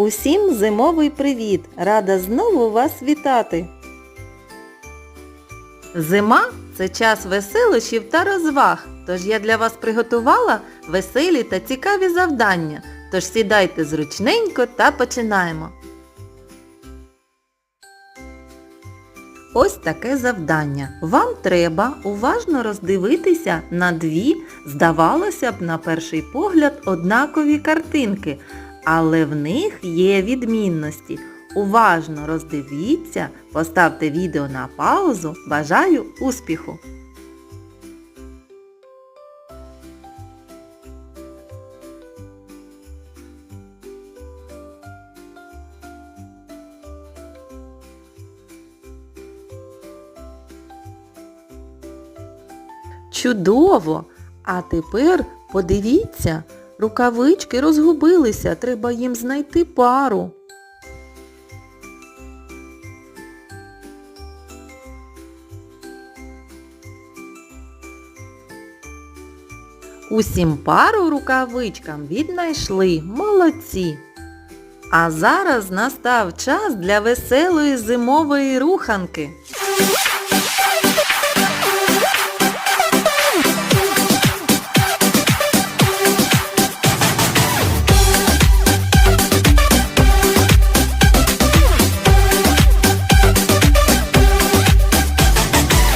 Усім зимовий привіт! Рада знову вас вітати! Зима це час веселощів та розваг, тож я для вас приготувала веселі та цікаві завдання. Тож сідайте зручненько та починаємо. Ось таке завдання. Вам треба уважно роздивитися на дві, здавалося б, на перший погляд, однакові картинки, але в них є відмінності. Уважно роздивіться, поставте відео на паузу. Бажаю успіху! Чудово! А тепер подивіться, рукавички розгубилися, треба їм знайти пару. Усім пару рукавичкам віднайшли, молодці. А зараз настав час для веселої зимової руханки.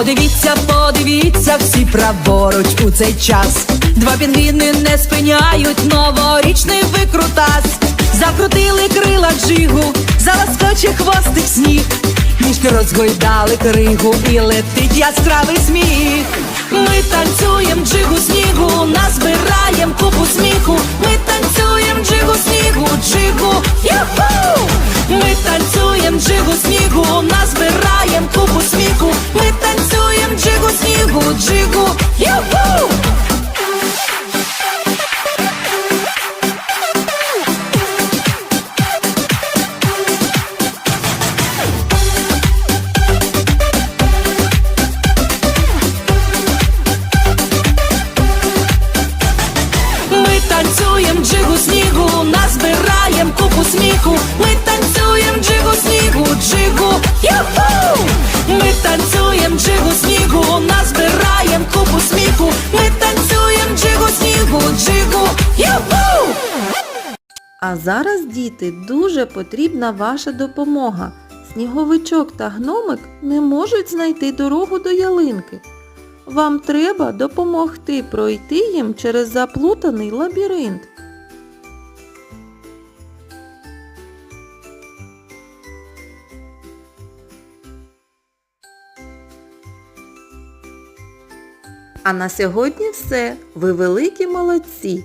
Подивіться, подивіться всі праворуч у цей час. Два пінгвіни не спиняють новорічний викрутас. Закрутили крила джигу, заласкоче хвостик сніг. Ніжки розгойдали кригу і летить яскравий сміх. Ми танцюєм джигу снігу, назбираєм купу сміху. Ми танцюєм джигу снігу, джигу, юху! Ми танцюєм джигу снігу, назбираєм джигу джигу, юху! Ми танцюєм джигу снігу, назбираєм купу сміху. Ми танцюєм джигу снігу, джигу, юху! Ми танцюєм джигу снігу, назбираєм А зараз, діти, дуже потрібна ваша допомога. Сніговичок та гномик не можуть знайти дорогу до ялинки. Вам треба допомогти пройти їм через заплутаний лабіринт. А на сьогодні все. Ви великі молодці.